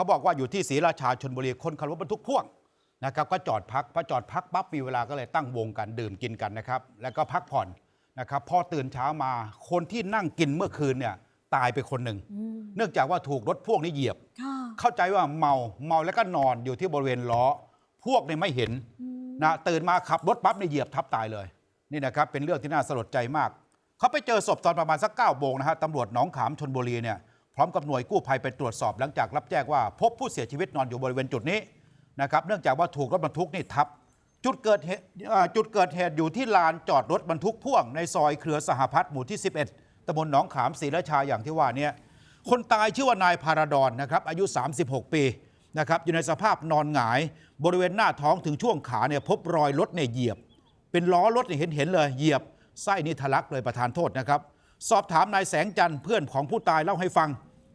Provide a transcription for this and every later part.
เขาบอกว่าอยู่ที่ศรีราชาชนบุรีคนขับรถบรรทุกพ่วงนะครับก็จอดพักพอจอดพักปั๊บมีเวลาก็เลยตั้งวงกันดื่มกินกันนะครับ แล้วก็พักผ่อนนะครับพอตื่นเช้ามาคนที่นั่งกินเมื่อคืนเนี่ยตายไปคนหนึ่งอืมเนื่องจากว่าถูกรถพ่วงนี่เหยียบค่ะเข้าใจว่าเมาเมาแล้วก็นอนอยู่ที่บริเวณล้อ พวกเนี่ยไม่เห็นอืมนะตื่นมาขับรถปั๊บเนี่ยเหยียบทับตายเลย นี่นะครับเป็นเรื่องที่น่าสลดใจมาก เขาไปเจอศพตอนประมาณสักเก้าโมงนะฮะตำรวจหนองขามชนบุรีเนี่ย พร้อมกับหน่วยกู้ภัยไปตรวจสอบหลังจากรับแจ้งว่าพบผู้เสียชีวิตนอนอยู่บริเวณจุดนี้นะครับเนื่องจากว่าถูกรถบรรทุกนี่ทับ จุดเกิดเหตุจุดเกิดเหตุอยู่ที่ลานจอดรถบรรทุกพ่วงในซอยเครือสหพัฒน์หมู่ที่ 11ตำบลหนองขามศรีราชาอย่างที่ว่านี่คนตายชื่อว่านายพาราดอนนะครับอายุ 36 ปีนะครับอยู่ในสภาพนอนหงาย บริเวณหน้าท้องถึงช่วงขาเนี่ยพบรอยรถเนี่ยเหยียบ เป็นล้อรถเนี่ยเห็นเห็นเลยเหยียบไส้นี่ทะลักเลยประธานโทษนะครับ สอบถามนายแสงจันทร์เพื่อนของผู้ตายเล่าให้ฟัง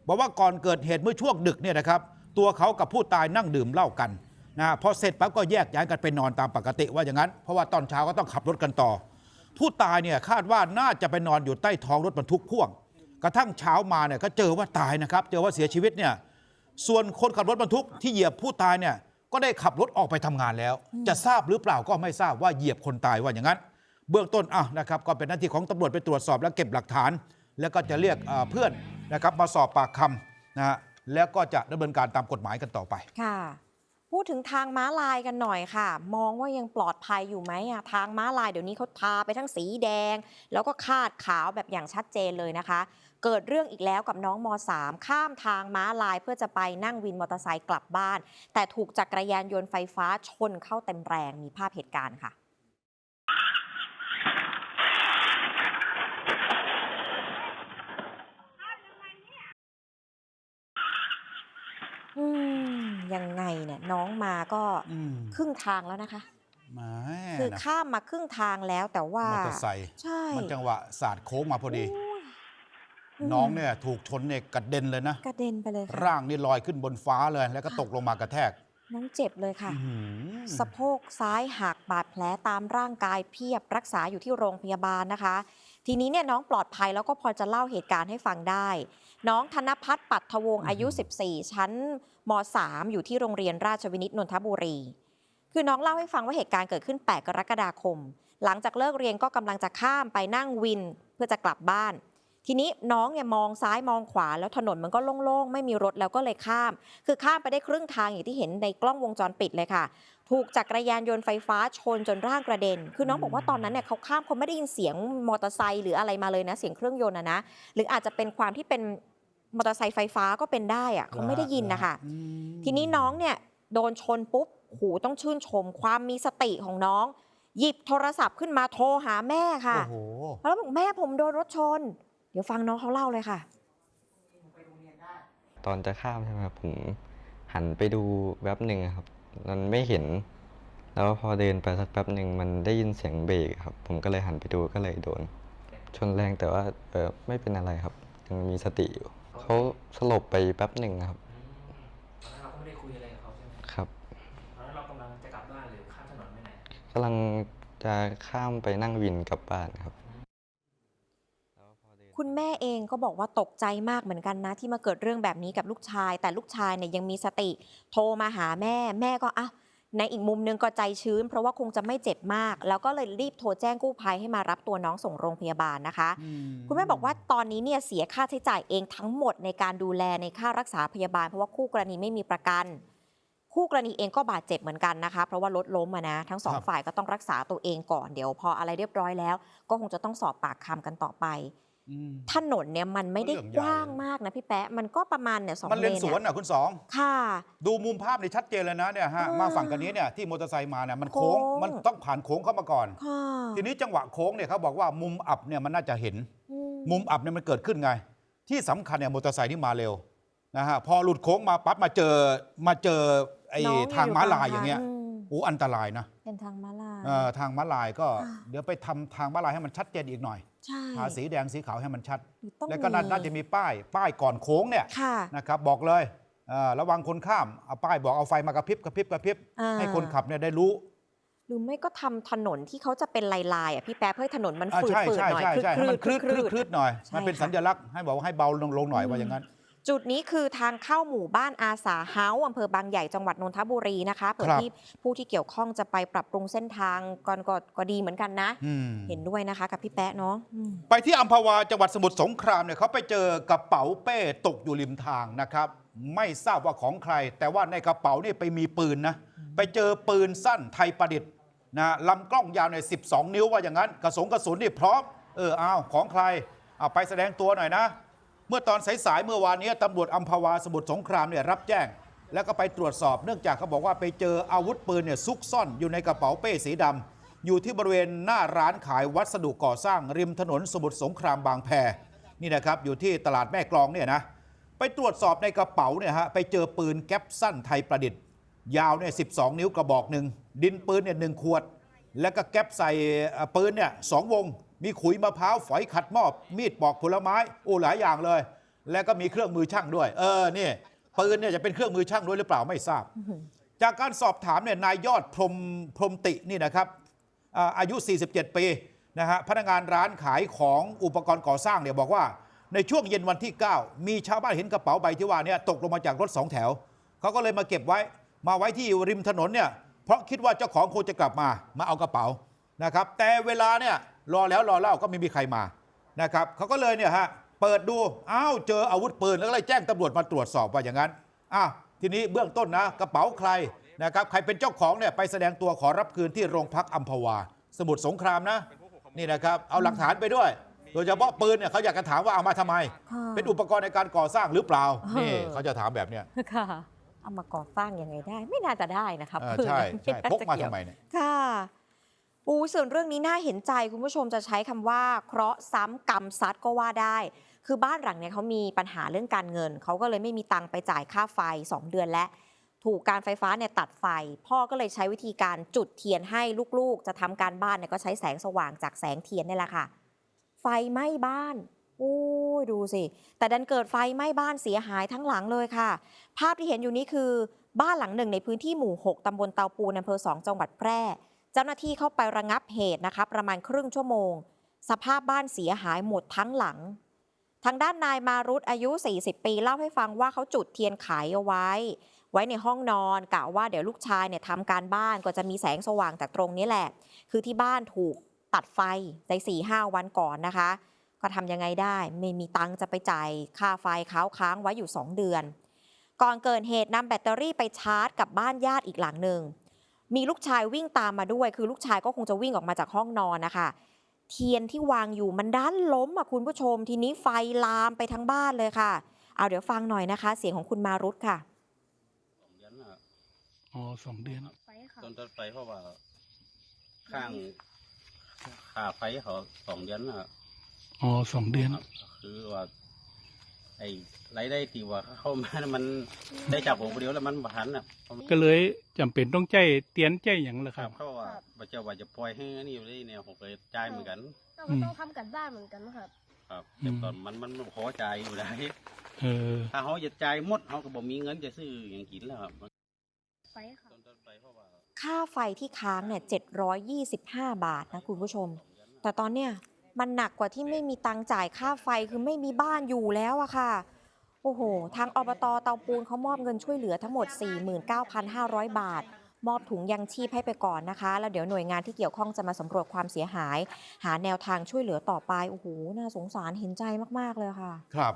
บอกว่าก่อนเกิดเหตุเมื่อช่วงดึกเนี่ยนะครับ ตัวเขากับผู้ตายนั่งดื่มเหล้ากันนะพอเสร็จปั๊บก็แยกย้ายกันไปนอนตามปกติว่าอย่างนั้น เพราะว่าตอนเช้าก็ต้องขับรถกันต่อ ผู้ตายเนี่ยคาดว่าน่าจะไปนอนอยู่ใต้ท้องรถบรรทุกพ่วง กระทั่งเช้ามาเนี่ยก็เจอว่าตายนะครับ เจอว่าเสียชีวิตเนี่ยส่วนคนขับรถบรรทุกที่เหยียบผู้ตายเนี่ยก็ได้ขับรถออกไปทำงานแล้ว จะทราบหรือเปล่าก็ไม่ทราบว่าเหยียบคนตายว่าอย่างนั้น เบื้องต้นอะนะครับก็เป็นหน้าที่ของตำรวจไปตรวจสอบและเก็บหลักฐาน แล้วก็จะเรียกเอ่อเพื่อนนะครับมาสอบปากคำนะฮะแล้วก็จะดำเนินการตามกฎหมายกันต่อไปค่ะพูดถึงทางม้าลายกันหน่อยค่ะ มองว่ายังปลอดภัยอยู่ไหมอะทางม้าลายเดี๋ยวนี้เขาทาไปทั้งสีแดง แล้วก็คาดขาวแบบอย่างชัดเจนเลยนะคะ เกิดเรื่องอีกแล้วกับน้องม .3 ข้ามทางม้าลายเพื่อจะไปนั่งวินมอเตอร์ไซค์กลับบ้าน แต่ถูกจักรยานยนต์ไฟฟ้าชนเข้าเต็มแรงมีภาพเหตุการณ์ค่ะ อืม ยังไงเนี่ยน้องมาก็อืมครึ่งทางแล้วนะคะ แหมาคือนะข้ามมาครึ่งทางแล้วแต่ว่ามอเตอร์ไซค์ใช่มันจังหวะศาสตร์โค้งมาพอดีโอ้ยมน้องเนี่ยถูกชนเนี่ยกระเด็นเลยนะ กระเด็นไปเลยค่ะร่างนี่ลอยขึ้นบนฟ้าเลย แล้วก็ตกลงมากระแทกน้องเจ็บเลยค่ะ อื้อหือสะโพกซ้ายหักบาดแผลตามร่างกายเพียบรักษาอยู่ที่โรงพยาบาลนะคะ ทีนี้เนี่ยน้องปลอดภัยแล้วก็พอจะเล่าเหตุการณ์ให้ฟังได้ น้องธนพัฒน์ปัทวงศ์อายุ 14 ชั้นม .3 อยู่ที่โรงเรียนราชวินิตนนทบุรี คือน้องเล่าให้ฟังว่าเหตุการณ์เกิดขึ้น 8 กรกฎาคม หลังจากเลิกเรียนก็กำลังจะข้ามไปนั่งวินเพื่อจะกลับบ้าน ทีนี้น้องเนี่ยมองซ้ายมองขวาแล้วถนนมันก็โล่งๆ ไม่มีรถแล้วก็เลยข้าม คือข้ามไปได้ครึ่งทางอย่างที่เห็นในกล้องวงจรปิดเลยค่ะ ถูกจักรยานยนต์ไฟฟ้าชนจนร่างกระเด็น คือน้องบอกว่าตอนนั้นเนี่ยเขาข้ามเขาไม่ได้ยินเสียงมอเตอร์ไซค์หรืออะไรมาเลยนะ เสียงเครื่องยนต์อะนะหรืออาจจะเป็นความที่เป็นมอเตอร์ไซค์ไฟฟ้าก็เป็นได้อะเขาไม่ได้ยินนะคะอืมทีนี้น้องเนี่ยโดนชนปุ๊บโหต้องชื่นชม ความมีสติของน้อง หยิบโทรศัพท์ขึ้นมาโทรหาแม่ค่ะโอ้โหแล้วบอกแม่ผมโดนรถชนเดี๋ยวฟังน้องเขาเล่าเลยค่ะ ตอนจะข้ามใช่ไหมครับผมหันไปดูแวบหนึ่งอะครับ มันไม่เห็น แล้วพอเดินไปสักแป๊บหนึ่งมันได้ยินเสียงเบรกครับ ผมก็เลยหันไปดูก็เลยโดน ชนแรงแต่ว่าเออไม่เป็นอะไรครับ ยังมีสติอยู่เขาสลบไปแป๊บหนึ่งครับตอนนั้นเราก็ไม่ได้คุยอะไรกับเขาใช่ไหมครับตอนนั้นเรากำลังจะกลับบ้านหรือข้ามถนนไปไหนกำลังจะข้ามไปนั่งวินกลับบ้านครับแล้วพอเดิน คุณแม่เองก็บอกว่าตกใจมากเหมือนกันนะ ที่มาเกิดเรื่องแบบนี้กับลูกชาย แต่ลูกชายเนี่ยยังมีสติ โทรมาหาแม่แม่ก็อะในอีกมุมนึงก็ใจชื้น เพราะว่าคงจะไม่เจ็บมาก แล้วก็เลยรีบโทรแจ้งกู้ภัยให้มารับตัวน้องส่งโรงพยาบาลนะคะอืมคุณแม่บอกว่าตอนนี้เนี่ยเสียค่าใช้จ่ายเองทั้งหมดในการดูแลในค่ารักษาพยาบาล เพราะว่าคู่กรณีไม่มีประกัน คู่กรณีเองก็บาดเจ็บเหมือนกันนะคะ เพราะว่ารถล้มอะนะ ทั้งสองครับฝ่ายก็ต้องรักษาตัวเองก่อนเดี๋ยวพออะไรเรียบร้อยแล้ว ก็คงจะต้องสอบปากคำกันต่อไปอืม ถนนเนี่ยมันไม่ได้เรื่องใหญ่กว้างมากนะพี่แป๊ะ มันก็ประมาณเนี่ยสองมันเลนอะสวนอะคุณสองค่ะ ดูมุมภาพนี่ชัดเจนเลยนะเนี่ยฮะอ่ามมาฝั่งกันนี้เนี่ยที่มอเตอร์ไซค์มาเนี่ยมันโค้งโค้งมันต้องผ่านโค้งเข้ามาก่อนค่ะทีนี้จังหวะโค้งเนี่ยเขาบอกว่ามุมอับเนี่ยมันน่าจะเห็นอืมุมอับเนี่ยมันเกิดขึ้นไง ที่สำคัญเนี่ยมอเตอร์ไซค์นี่มาเร็วนะฮะพอหลุดโค้งมาปั๊บมาเจอมาเจอไอ้น้ทางม้าลายอย่างเงี้ยม โอ้อันตรายนะ เป็นทางม้าลาย เอ่อทางม้าลายก็ค่ะ เดี๋ยวไปทำทางม้าลายให้มันชัดเจนอีกหน่อย ใช่ทาสีแดงสีขาวให้มันชัดหรือต้องแล้วก็น่าน่าจะมีป้าย ป้ายก่อนโค้งเนี่ยค่ะ นะครับบอกเลยเอ่อระวังคนข้ามเอาป้ายบอกเอาไฟมากระพริบกระพริบกระพริบอ่า ให้คนขับเนี่ยได้รู้ หรือไม่ก็ทำถนนที่เขาจะเป็นลายๆอะพี่แป๊ะเพื่อให้ถนนมันอ่าฝืดใช่ๆใช่หน่อยใช่ใช่ให้มันคลืดคลืดคลืดหน่อย ใช่มันเป็นค่ะสัญลักษณ์ให้บอกว่าให้เบาลงลงหน่อยอืมว่าอย่างนั้น จุดนี้คือทางเข้าหมู่บ้านอาสาเฮาส์อำเภอบางใหญ่จังหวัดนนทบุรีนะคะเผื่อครับที่ผู้ที่เกี่ยวข้องจะไปปรับปรุงเส้นทางก่อนก็ก็ดีเหมือนกันนะอืมเห็นด้วยนะคะกับพี่แป๊ะเนาะอืมไปที่อัมพวาจังหวัดสมุทรสงครามเนี่ยเขาไปเจอกระเป๋าเป้ตกอยู่ริมทางนะครับ ไม่ทราบว่าของใคร แต่ว่าในกระเป๋านี่ไปมีปืนนะไปเจอปืนสั้นไทยประดิษฐ์นะลำกล้องยาวในย12 นิ้วว่าอย่างนั้น กระสงกระสุนนี่พร้อมเอออ้าวของใครเอาไปแสดงตัวหน่อยนะ เมื่อตอนสายๆเมื่อวานนี้ตำรวจอัมพวาสมุทรสงครามเนี่ยรับแจ้ง แล้วก็ไปตรวจสอบเนื่องจากเขาบอกว่าไปเจออาวุธปืนเนี่ยซุกซ่อนอยู่ในกระเป๋าเป้สีดำอยู่ที่บริเวณหน้าร้านขายวัสดุก่อสร้างริมถนนสมุทรสงครามบางแพนี่นะครับอยู่ที่ตลาดแม่กลองเนี่ยนะไปตรวจสอบในกระเป๋าเนี่ยฮะไปเจอปืนแก๊ปสั้นไทยประดิษฐ์ ยาวเนี่ย12นิ้วกระบอกหนึ่งดินปืนเนี่ยหนึ่งขวด แล้วก็แก๊ปใส่ปืนเนี่ยสองวง มีขุยมะพร้าวฝอยขัดหม้อมีดปอกผลไม้โอ้หลายอย่างเลย แล้วก็มีเครื่องมือช่างด้วย เออนี่ปืนเนี่ยจะเป็นเครื่องมือช่างด้วยหรือเปล่าไม่ทราบ จากการสอบถามเนี่ยนายยอดพรมพรมตินี่นะครับอาอายุ 47 ปีนะฮะพนักงานร้านขายของอุปกรณ์ก่อสร้างเนี่ยบอกว่าในช่วงเย็นวันที่ 9 มีชาวบ้านเห็นกระเป๋าใบที่ว่าเนี่ยตกลงมาจากรถสองแถว เขาก็เลยมาเก็บไว้มาไว้ที่ริมถนนเนี่ยเพราะคิดว่าเจ้าของคงจะกลับมามาเอากระเป๋านะครับแต่เวลาเนี่ย รอแล้วรอเล่าก็ไม่มีใครมานะครับเขาก็เลยเนี่ยฮะเปิดดูอ้าวเจออาวุธปืนแล้วก็เลยแจ้งตำรวจมาตรวจสอบว่าอย่างนั้นอ้าวทีนี้เบื้องต้นนะกระเป๋าใครนะครับใครเป็นเจ้าของเนี่ยไปแสดงตัวขอรับคืนที่โรงพักอัมพวา สมุทรสงครามนะนี่นะครับเอาหลักฐานไปด้วย โดยเฉพาะปืนเนี่ยเขาอยากจะถามว่าเอามาทำไมค่ะเป็นอุปกรณ์ในการก่อสร้างหรือเปล่านี่เขาจะถามแบบเนี้ยค่ะเอามาก่อสร้างยังไงได้ ไม่น่าจะได้นะครับเออปืนใช่ไม่ใช่น่พกมาจะเยวทำไมเนี่ยค่ะ อูส่วนเรื่องนี้น่าเห็นใจคุณผู้ชมจะใช้คำว่า เคราะห์ซ้ำกรรมซัดก็ว่าได้ คือบ้านหลังเนี่ยเขามีปัญหาเรื่องการเงิน เขาก็เลยไม่มีตังค์ไปจ่ายค่าไฟ 2 เดือนแล้วถูกการไฟฟ้าเนี่ยตัดไฟ พ่อก็เลยใช้วิธีการจุดเทียนให้ลูกๆ จะทำการบ้านเนี่ยก็ใช้แสงสว่างจากแสงเทียนนี่แหละค่ะ ไฟไหม้บ้านโอ้ยดูสิ แต่ดันเกิดไฟไหม้บ้านเสียหายทั้งหลังเลยค่ะ ภาพที่เห็นอยู่นี้คือ บ้านหลังหนึ่งในพื้นที่หมู่ 6ตำบลเตาปูนอำเภอ2จังหวัดแพร่ เจ้าหน้าที่เข้าไประงับเหตุนะคะประมาณครึ่งชั่วโมง สภาพบ้านเสียหายหมดทั้งหลัง ทางด้านนายมารุตอายุ 40 ปีเล่าให้ฟังว่าเขาจุดเทียนขายเอาไว้ ไว้ในห้องนอนกะว่าเดี๋ยวลูกชายเนี่ยทำการบ้านก็จะมีแสงสว่างจากตรงนี้แหละ คือที่บ้านถูกตัดไฟใน4ีหวันก่อนนะคะก็ทำยังไงได้ไม่มีตังจะไปจ่ายค่าไฟเขาค้างไว้อยู่ 2 เดือน ก่อนเกิดเหตุนำแบตเตอรี่ไปชาร์จกับบ้านญาติอีกหลังหนึ่ง มีลูกชายวิ่งตามมาด้วย คือลูกชายก็คงจะวิ่งออกมาจากห้องนอนนะคะ เทียนที่วางอยู่มันด้านล้มอะคุณผู้ชม ทีนี้ไฟลามไปทั้งบ้านเลยค่ะ เอาเดี๋ยวฟังหน่อยนะคะ เสียงของคุณมารุตค่ะสองเดือนน่ะอ๋อสองเดือน ไฟค่ะ ต้นต้นไปเพราะว่า ข้างค่าไฟเขาสองเดือนน่ะอ๋อสองเดือน ครับคือว่า ไอ้รายได้ที่ว่าเข้ามาน่ะมันได้จากผมคนเดียวแล้วมันบ่ทันน่ะก็เลยจำเป็นต้องใจเตียนใจอย่างละคครัรับบเขาว่าว่าจะว่าจะปล่อยให้นี่อยู่ได้เนี่ยผมเคยจ่ายเหมือนกัน เราก็ต้องทำกันบ้านเหมือนกันครับ ครับแต่ตอนมันมันมันพอจ่ายอยู่ได้เออ ถ้าเขาจะจ่ายหมดเขาก็บ่มีเงินจะซื้ออย่างกินแล้วครับไฟค่ะ ต้นต้นไปเพราะว่า ค่าไฟที่ค้างเนี่ย725 บาทนะคุณผู้ชม แต่ตอนเนี้ย มันหนักกว่าที่ไม่มีตังค์จ่ายค่าไฟคือไม่มีบ้านอยู่แล้วอะค่ะ โอ้โห ทางอบตเตาปูนเขามอบเงินช่วยเหลือทั้งหมด 49,500 บาท มอบถุงยังชีพให้ไปก่อนนะคะ แล้วเดี๋ยวหน่วยงานที่เกี่ยวข้องจะมาสำรวจความเสียหาย หาแนวทางช่วยเหลือต่อไป โอ้โห น่าสงสารเห็นใจมาก ๆ เลยค่ะ ครับ